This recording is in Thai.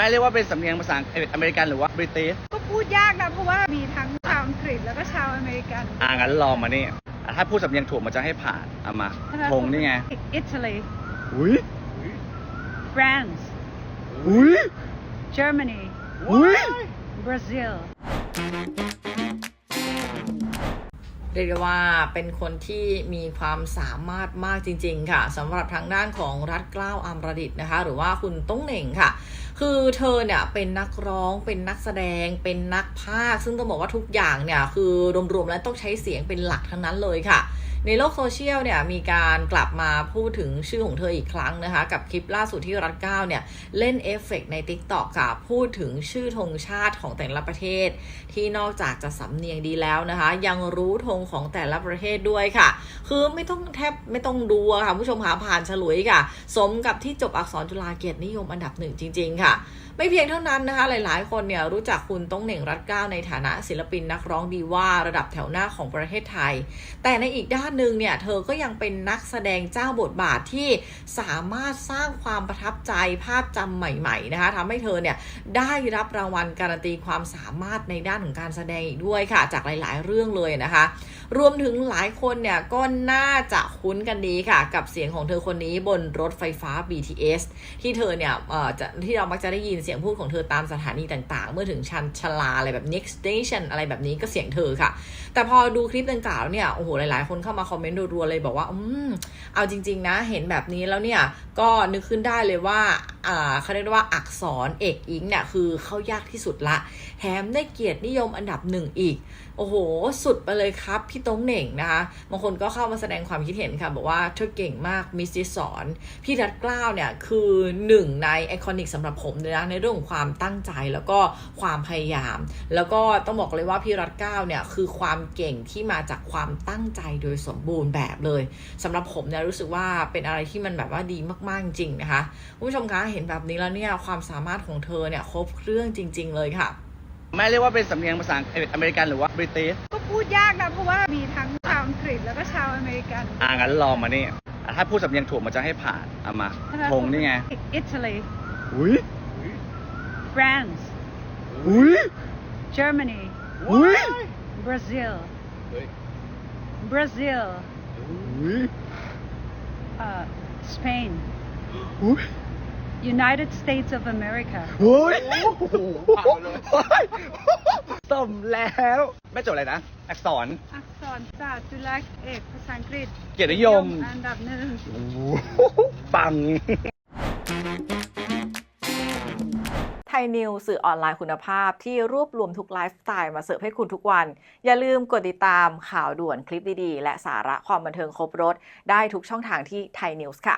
ม่เรียกว่าเป็นสำเนียงภาษาอเมริกันหรือว่าบริติชก็พูดยากนะเพราะว่ามีทั้งชาวอังกฤษแล้วก็ชาวอเมริกันอ่างั้นลองมานี่อะถ้าพูดสำเนียงถูกมันจะให้ผ่านเอามาธงนี่ไง Italy อุ้ย France อุ้ย Germany อุ้ย Brazil เรียกว่าเป็นคนที่มีความสามารถมากจริง ๆ ค่ะสำหรับทางด้านของรัฐเกล้าวอามรดิตนะคะ หรือว่าคุณต้องเหน่งค่ะ คือเธอเนี่ยเป็นนักร้องเป็นนักแสดง เป็นนักพากย์ซึ่งต้องบอกว่าทุกอย่างเนี่ยคือรวมๆแล้วต้องใช้เสียงเป็นหลักทั้งนั้นเลยค่ะ ในโลกโซเชียลเนี่ยมีการกลับมาพูดถึงชื่อของเธออีกครั้งนะคะ กับคลิปล่าสุดที่รัฐเก้าเนี่ย เล่นเอฟเฟกต์ใน t ิ k t o k ค่ะพูดถึงชื่อธงชาติของแต่ละประเทศ ที่นอกจากจะสำเนียงดีแล้วนะคะ ยังรู้ธงของแต่ละประเทศด้วยค่ะ คือไม่ต้องแทบไม่ต้องดูค่ะผู้ชมหาผ่านฉลุยค่ะ สมกับที่จบอักษรจุฬาเกียรตินิยมอันดับหนึ่งจริง ๆ ค่ะไม่เพียงเท่านั้นนะคะ หลายๆ คนเนี่ยรู้จักคุณต้องเหน่งรัตเก้าในฐานะศิลปินนักร้องดีว่าระดับแถวหน้าของประเทศไทย แต่ในอีกด้านหนึ่งเนี่ยเธอก็ยังเป็นนักแสดงเจ้าบทบาทที่สามารถสร้างความประทับใจภาพจำใหม่ๆนะคะทำให้เธอเนี่ยได้รับรางวัลการันตีความสามารถในด้านของการแสดงอีกด้วยค่ะ จากหลาย ๆ เรื่องเลยนะคะ รวมถึงหลายคนเนี่ยก็น่าจะคุ้นกันดีค่ะ กับเสียงของเธอคนนี้บนรถไฟฟ้า BTS ที่เธอเนี่ยเอ่อจะที่เรามักจะได้ยินเสียงพูดของเธอตามสถานีต่างๆ เมื่อถึงชันชลาอะไรแบบ next station อะไรแบบนี้ก็เสียงเธอค่ะ แต่พอดูคลิปดังกล่าวเนี่ยโอ้โหหลายๆ คนเข้ามาคอมเมนต์รัวๆเลยบอกว่าอืมเอาจริง ๆ นะเห็นแบบนี้แล้วเนี่ยก็นึกขึ้นได้เลยว่าอ่าเขาเรียกว่าอักษรเอกอิงเนี่ยคือเข้ายากที่สุดละแถมได้เกียรตินิยมอันดับหนึ่งอีก โอ้โห สุดไปเลยครับพี่ต้งเหน่งนะคะบางคนก็เข้ามาแสดงความคิดเห็นค่ะ บอกว่าเธอเก่งมากมิสซิสอนพี่รัฐเกล้าวเนี่ย คือหนึ่งในไอคอนิกสำหรับผมเลยนะในเรื่องของความตั้งใจแล้วก็ความพยายาม แล้วก็ต้องบอกเลยว่าพี่รัฐเกล้าวเนี่ยคือความเก่งที่มาจากความตั้งใจโดยสมบูรณ์แบบเลยสำหรับผมเนี่ยรู้สึกว่าเป็นอะไรที่มันแบบว่าดีมากๆจริงนะคะคุณผู้ชมคะเห็นแบบนี้แล้วเนี่ยความสามารถของเธอเนี่ยครบเครื่องจริง ๆ เลยค่ะ แม่เรียกว่าเป็นสำเนียงภาษาอเมริกันหรือว่าบริติชก็พูดยากนะเพราะว่ามีทั้งชาวอังกฤษแล้วก็ชาวอเมริกันอ่างั้นลองมานี่อะถ้าพูดสำเนียงถูกมันจะให้ผ่านเอามาธงนี่ไง Italy อุ้ย France อุ้ย Germany อุ้ย Brazil Brazil อุ้ย uh, Spain อุ้ย United States of America โอ้ยสมแล้ว แม่จบอะไรนะ อักษร อักษรศาสตร์จุฬาเอกภาษาอังกฤษเกียรตินิยม อันดับหนึ่งโอ้โหปัง ไทยนิวสื่อออนไลน์คุณภาพที่รวบรวมทุกไลฟ์สไตล์มาเสิร์ฟให้คุณทุกวัน อย่าลืมกดติดตามข่าวด่วนคลิปดีๆ และสาระความบันเทิงครบรถ ได้ทุกช่องทางที่ไทยนิวส์ค่ะ